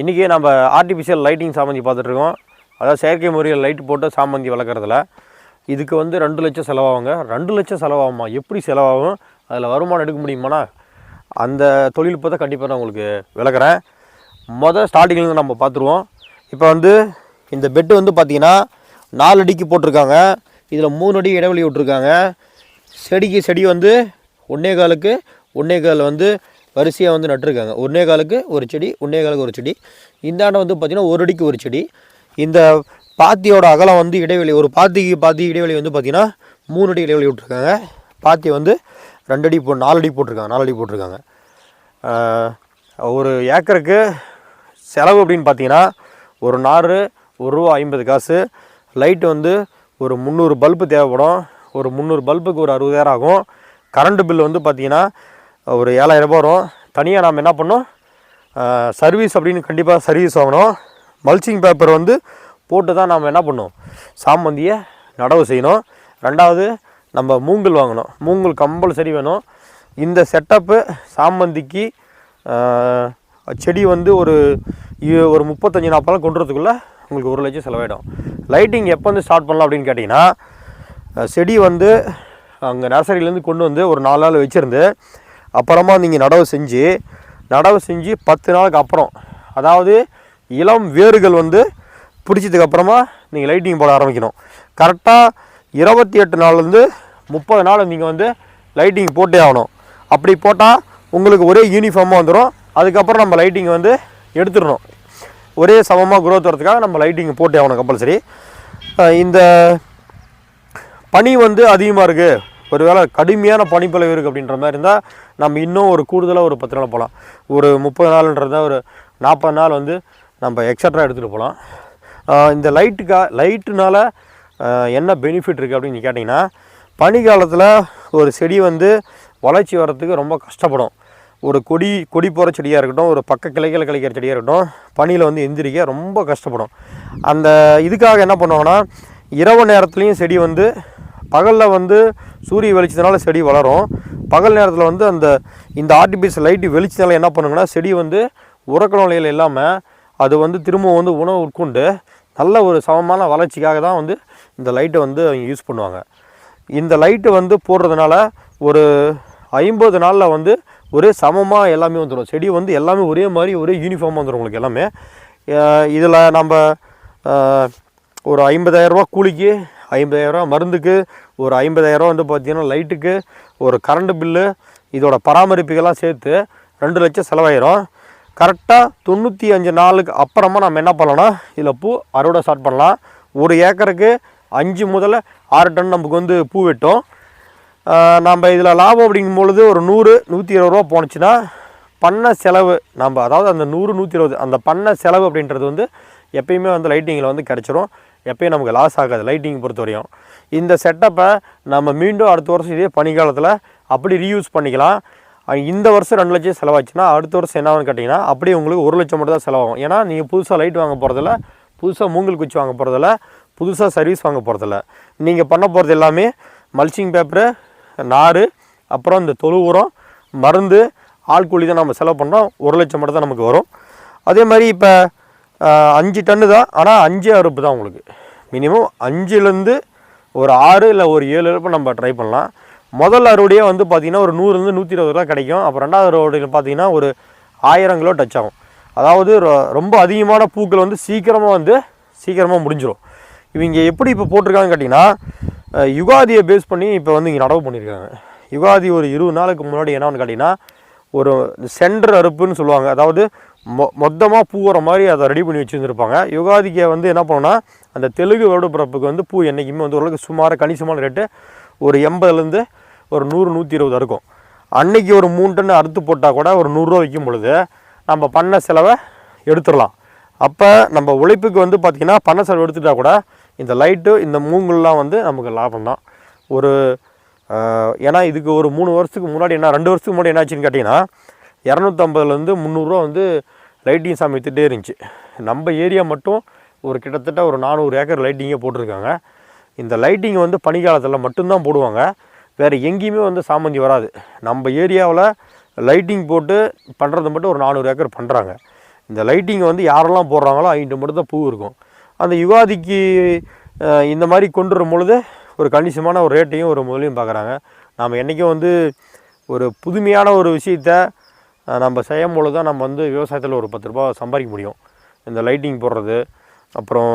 இன்றைக்கி நம்ம artificial lighting சாமந்தி பார்த்துட்ருக்கோம். அதாவது செயற்கை முறையில் லைட் போட்டு சாமந்தி வளர்க்குறதுல. இதுக்கு வந்து ரெண்டு லட்சம் செலவாகுங்க. ரெண்டு லட்சம் செலவாகுமா? எப்படி செலவாகும்? அதில் வருமானம் எடுக்க முடியுமாண்ணா? அந்த தொழில்நுட்பத்தை கண்டிப்பாக நான் உங்களுக்கு விளக்குறேன். மொதல் ஸ்டார்டிங்லேருந்து நம்ம பார்த்துருவோம். இப்போ வந்து இந்த பெட்டு வந்து பார்த்திங்கன்னா நாலு அடிக்கு போட்டிருக்காங்க. இதில் மூணு அடி இடைவெளி விட்ருக்காங்க செடிக்கு செடி வந்து ஒன்னே காலுக்கு ஒன்னே கால் வந்து வரிசையாக வந்து நட்டுருக்காங்க. ஒன்னே காலுக்கு ஒரு செடி ஒன்னே காலுக்கு ஒரு செடி. இந்தாண்ட வந்து பார்த்திங்கன்னா ஒரு அடிக்கு ஒரு செடி. இந்த பாத்தியோட அகலம் வந்து இடைவெளி ஒரு பாத்திக்கு பாத்தி இடைவெளி வந்து பார்த்திங்கன்னா மூணு அடி இடைவெளி விட்ருக்காங்க பாத்தி வந்து ரெண்டு அடி போ நாலு அடி போட்டிருக்காங்க நாலு அடி போட்டிருக்காங்க. ஒரு ஏக்கருக்கு செலவு அப்படின்னு பார்த்தீங்கன்னா ஒரு நாறு ஒரு ரூபா ஐம்பது காசு. லைட்டு வந்து ஒரு முந்நூறு பல்பு தேவைப்படும். ஒரு முந்நூறு பல்புக்கு ஒரு அறுபதாயிரம் ஆகும். கரண்ட்டு பில் வந்து பார்த்திங்கன்னா ஒரு ஏழாயிரம் ரூபாய் வரும். தனியாக நாம் என்ன பண்ணோம் சர்வீஸ் அப்படின்னு கண்டிப்பாக சர்வீஸ் வாங்கணும். மல்ச்சிங் பேப்பர் வந்து போட்டு தான் நாம் என்ன பண்ணோம் சாமந்தியை நடவு செய்யணும். ரெண்டாவது நம்ம மூங்கல் வாங்கணும். மூங்கல் கம்பல்சரி வேணும். இந்த செட்டப்பு சாமந்திக்கு செடி வந்து ஒரு ஒரு முப்பத்தஞ்சு நாற்பது கொண்டு வரதுக்குள்ளே உங்களுக்கு ஒரு லட்சம் செலவாயிடும். லைட்டிங் எப்போ வந்து ஸ்டார்ட் பண்ணலாம் அப்படின்னு கேட்டிங்கன்னா செடி வந்து அங்கே நர்சரியிலேருந்து கொண்டு வந்து ஒரு நாலு நாள் வச்சுருந்து அப்புறமா நீங்கள் நடவு செஞ்சு நடவு செஞ்சு பத்து நாளுக்கு அப்புறம் அதாவது இளம் வேர்கள் வந்து பிடிச்சதுக்கப்புறமா நீங்கள் லைட்டிங் போட ஆரம்பிக்கணும். கரெக்டாக இருபத்தி எட்டு நாள்லேருந்து முப்பது நாள் நீங்கள் வந்து லைட்டிங் போட்டே ஆகணும். அப்படி போட்டால் உங்களுக்கு ஒரே யூனிஃபார்மாக வந்துடும் அதுக்கப்புறம் நம்ம லைட்டிங் வந்து எடுத்துடணும். ஒரே சமமாக குரோத் வரதுக்காக நம்ம லைட்டிங் போட்டே ஆகணும் கம்பல்சரி இந்த பனி வந்து அதிகமாக இருக்குது ஒருவேளை கடுமையான பனிப்பொழிவு இருக்குது அப்படின்ற மாதிரி இருந்தால் நம்ம இன்னும் ஒரு கூடுதலாக ஒரு பத்து நாள் போகலாம் ஒரு முப்பது நாள்ன்றத ஒரு நாற்பது நாள் வந்து நம்ம எக்ஸட்ரா எடுத்துகிட்டு போகலாம் இந்த லைட்டுக்கா லைட்டுனால என்ன பெனிஃபிட் இருக்குது அப்படின்னு கேட்டிங்கன்னா பனி காலத்தில் ஒரு செடி வந்து வளர்ச்சி வர்றதுக்கு ரொம்ப கஷ்டப்படும். ஒரு கொடி கொடி போகிற செடியாக இருக்கட்டும் ஒரு பக்க கிளைகள் கழிக்கிற செடியாக இருக்கட்டும் பனியில் வந்து எந்திரிக்க ரொம்ப கஷ்டப்படும். அந்த இதுக்காக என்ன பண்ணுவாங்கன்னா இரவு நேரத்துலையும் செடி வந்து பகலில் வந்து சூரிய வெளிச்சத்தினால செடி வளரும். பகல் நேரத்தில் வந்து அந்த இந்த ஆர்டிஃபிஷியல் லைட்டு வெளிச்சத்தினால என்ன பண்ணுங்கன்னா செடி வந்து உறக்க நிலையில் இல்லாமல் அது வந்து திரும்ப வந்து உணவு உட்கொண்டு நல்ல ஒரு சமமான வளர்ச்சிக்காக தான் வந்து இந்த லைட்டை வந்து அவங்க யூஸ் பண்ணுவாங்க. இந்த லைட்டு வந்து போடுறதுனால ஒரு ஐம்பது நாளில் வந்து ஒரே சமமாக எல்லாமே வந்துடும் செடி வந்து எல்லாமே ஒரே மாதிரி ஒரே யூனிஃபார்மாக வந்துடும் உங்களுக்கு எல்லாமே. இதில் நம்ம ஒரு ஐம்பதாயிரரூபா கூலிக்கு ஐம்பதாயிரரூவா மருந்துக்கு ஒரு ஐம்பதாயிரரூவா வந்து பார்த்தீங்கன்னா லைட்டுக்கு ஒரு கரண்ட்டு பில்லு இதோட பராமரிப்புக்கெல்லாம் சேர்த்து ரெண்டு லட்சம் செலவாயிரும். கரெக்டாக தொண்ணூற்றி அஞ்சு நாளுக்கு அப்புறமா நம்ம என்ன பண்ணலாம்னா இதில் பூ அறுவடை ஸ்டார்ட் பண்ணலாம். ஒரு ஏக்கருக்கு அஞ்சு முதல்ல ஆறு டன் நமக்கு வந்து பூ வெட்டும். நம்ம இதில் லாபம் அப்படிங்கும் பொழுது ஒரு நூறு நூற்றி இருபது ரூபா போணுச்சுன்னா பண்ண செலவு நம்ம அதாவது அந்த நூறு நூற்றி இருபது அந்த பண்ண செலவு அப்படின்றது வந்து எப்பயுமே வந்து லைட்டிங்கில் வந்து கிடச்சிரும். எப்பயும் நமக்கு லாஸ் ஆகாது லைட்டிங் பொறுத்த வரையும் இந்த செட்டப்பை நம்ம மீண்டும் அடுத்த வருஷம் இதே பனிக்காலத்தில் அப்படி ரீயூஸ் பண்ணிக்கலாம். இந்த வருஷம் ரெண்டு லட்சம் செலவாச்சுன்னா அடுத்த வருஷம் என்ன ஆகும்னு கேட்டிங்கன்னா அப்படியே உங்களுக்கு ஒரு லட்சம் மட்டும் தான் செலவாகும். ஏன்னா நீங்கள் புதுசாக லைட் வாங்க போகிறதில்ல புதுசாக மூங்கல் குச்சி வாங்க போகிறதில்ல புதுசாக சர்வீஸ் வாங்க போகிறதில்ல நீங்கள் பண்ண போகிறது எல்லாமே மல்ச்சிங் பேப்பரு நார் அப்புறம் இந்த தொழு உரம் மருந்து ஆள் கூலி தான் நம்ம செலவு பண்ணோம் ஒரு லட்சம் மட்டும் தான் நமக்கு வரும். அதே மாதிரி இப்போ அஞ்சு டன்னு தான். ஆனால் அஞ்சு அறுப்பு தான் உங்களுக்கு. மினிமம் அஞ்சுலேருந்து ஒரு ஆறு இல்லை ஒரு ஏழு அறுப்பு நம்ம ட்ரை பண்ணலாம். முதல் அறுவடையே வந்து பார்த்திங்கன்னா ஒரு நூறுலேருந்து நூற்றி இருபது ரூபா கிடைக்கும். அப்புறம் ரெண்டாவது அறுவடையில் பார்த்தீங்கன்னா ஒரு ஆயிரம் கிலோ டச் ஆகும். அதாவது ரொ- ரொம்ப அதிகமான பூக்கள் வந்து சீக்கிரமாக வந்து சீக்கிரமாக முடிஞ்சிடும் இவங்க எப்படி இப்போ போட்டிருக்காங்கன்னு கேட்டிங்கன்னா யுகாதியை பேஸ் பண்ணி இப்போ வந்து இங்கே நடவு பண்ணியிருக்காங்க யுகாதி ஒரு இருபது நாளுக்கு முன்னாடி என்னன்னு கேட்டிங்கன்னா ஒரு சென்டர் அறுப்புன்னு சொல்லுவாங்க. அதாவது மொ மொத்தமாக பூ வர மாதிரி அதை ரெடி பண்ணி வச்சுருந்துருப்பாங்க. யுகாதிக்கு வந்து என்ன பண்ணோன்னா அந்த தெலுங்கு வருடப்பிறப்புக்கு வந்து பூ என்றைக்குமே வந்து ஓரளவுக்கு சுமார் கணிசமான ரேட்டு ஒரு எண்பதுலேருந்து ஒரு நூறு நூற்றி இருபது இருக்கும். அன்னைக்கு ஒரு மூணு டன் அறுத்து போட்டால் கூட ஒரு நூறுரூவா விற்கும் பொழுது நம்ம பண்ண செலவை எடுத்துடலாம். அப்போ நம்ம உழைப்புக்கு வந்து பார்த்திங்கன்னா பண்ண செலவு எடுத்துட்டால் கூட இந்த லைட்டு இந்த மூங்கல்லாம் வந்து நமக்கு லாபம் தான். ஒரு ஏன்னா இதுக்கு ஒரு மூணு வருஷத்துக்கு முன்னாடி என்ன ரெண்டு வருஷத்துக்கு முன்னாடி என்னாச்சுன்னு கேட்டிங்கன்னா இரநூத்தம்பதுலேருந்து முந்நூறுரூவா வந்து லைட்டிங் சாமி வித்துட்டே இருந்துச்சு. நம்ம ஏரியா மட்டும் ஒரு கிட்டத்தட்ட ஒரு நானூறு ஏக்கர் லைட்டிங்கே போட்டிருக்காங்க. இந்த லைட்டிங் வந்து பனிக்காலத்தில் மட்டும்தான் போடுவாங்க. வேறு எங்கேயுமே வந்து சாமந்தி வராது. நம்ம ஏரியாவில் லைட்டிங் போட்டு பண்ணுறது மட்டும் ஒரு நானூறு ஏக்கர் பண்ணுறாங்க இந்த லைட்டிங் வந்து யாரெல்லாம் போடுறாங்களோ அவங்ககிட்ட மட்டும் தான் பூ இருக்கும். அந்த யுகாதிக்கு இந்த மாதிரி கொண்டு வரும் பொழுது ஒரு கணிசமான ஒரு ரேட்டையும் ஒரு முதலையும் பார்க்குறாங்க. நாம் என்றைக்கும் வந்து ஒரு புதுமையான ஒரு விஷயத்த நம்ம செய்யும் பொழுது தான் நம்ம வந்து விவசாயத்தில் ஒரு பத்து ரூபா சம்பாதிக்க முடியும். இந்த லைட்டிங் போடுறது அப்புறம்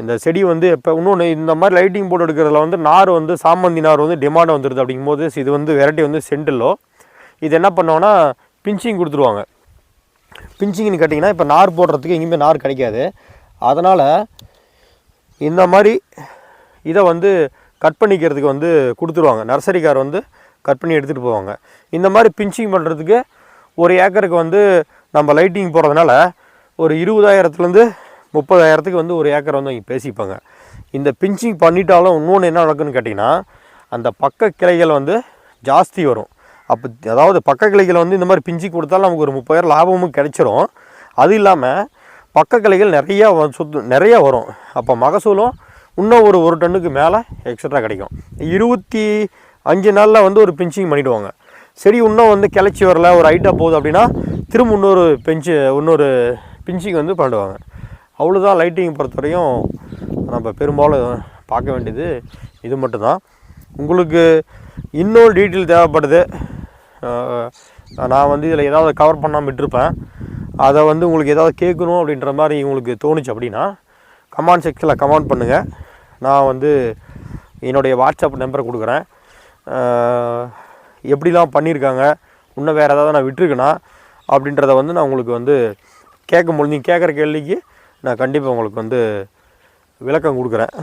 இந்த செடி வந்து இப்போ இன்னொன்று இந்த மாதிரி லைட்டிங் போட்டு எடுக்கிறதுல வந்து நார் வந்து சாமந்தி நார் வந்து டிமாண்ட் வந்துடுது அப்படிங்கும்போது இது வந்து வெரைட்டி வந்து சென்டிலோ இது என்ன பண்ணுவோன்னா பிஞ்சிங் கொடுத்துருவாங்க. பிஞ்சிங்னு கேட்டிங்கன்னா இப்போ நார் போடுறதுக்கு எங்கேயுமே நார் கிடைக்காது. அதனால் இந்த மாதிரி இதை வந்து கட் பண்ணிக்கிறதுக்கு வந்து கொடுத்துருவாங்க. நர்சரிக்கார் வந்து கட் பண்ணி எடுத்துகிட்டு போவாங்க. இந்த மாதிரி பிஞ்சிங் பண்ணுறதுக்கு ஒரு ஏக்கருக்கு வந்து நம்ம லைட்டிங் போகிறதுனால ஒரு இருபதாயிரத்துலேருந்து முப்பதாயிரத்துக்கு வந்து ஒரு ஏக்கர் வந்து அவங்க பேசிப்பாங்க. இந்த பிஞ்சிங் பண்ணிட்டாலும் இன்னொன்று என்ன நடக்குன்னு கேட்டிங்கன்னா அந்த பக்க கிளைகள் வந்து ஜாஸ்தி வரும். அப்போ அதாவது பக்க கிளைகள் வந்து இந்த மாதிரி பிஞ்சு கொடுத்தாலும் நமக்கு ஒரு முப்பதாயிரம் லாபமும் கிடைச்சிரும். அது இல்லாமல் பக்க கிளைகள் நிறையா வ- சுத்து நிறையா வரும். அப்போ மகசூலும் இன்னும் ஒரு ஒரு டன்னுக்கு மேலே எக்ஸ்ட்ரா கிடைக்கும். இருபத்தி அஞ்சு நாளில் வந்து ஒரு பிஞ்சிங் பண்ணிவிடுவாங்க சரி இன்னும் வந்து கிளச்சி வரல ஒரு ஹைட்டாக போகுது அப்படின்னா திரும்ப இன்னொரு பெஞ்சு இன்னொரு பிஞ்சிங் வந்து பண்ணிடுவாங்க அவ்வளோதான் லைட்டிங் பொறுத்தவரையும் நம்ம பெரும்பாலும் பார்க்க வேண்டியது இது மட்டும்தான். உங்களுக்கு இன்னொரு டீட்டெயில் தேவைப்படுது. நான் வந்து இதில் ஏதாவது கவர் பண்ணாமல் விட்டுருப்பேன். அதை வந்து உங்களுக்கு ஏதாவது கேட்கணும் அப்படின்ற மாதிரி உங்களுக்கு தோணுச்சு அப்படின்னா கமெண்ட் செக்ஷனில் கமெண்ட் பண்ணுங்கள் நான் வந்து என்னுடைய வாட்ஸ்அப் நம்பரை கொடுக்குறேன். எப்படிலாம் பண்ணியிருக்காங்க இன்னும் வேறு ஏதாவது நான் விட்டுருக்கேனா அப்படின்றத வந்து நான் உங்களுக்கு வந்து கேட்கும்போது நீங்கள் கேட்குற கேள்விக்கு நான் கண்டிப்பாக உங்களுக்கு வந்து விளக்கம் கொடுக்குறேன்.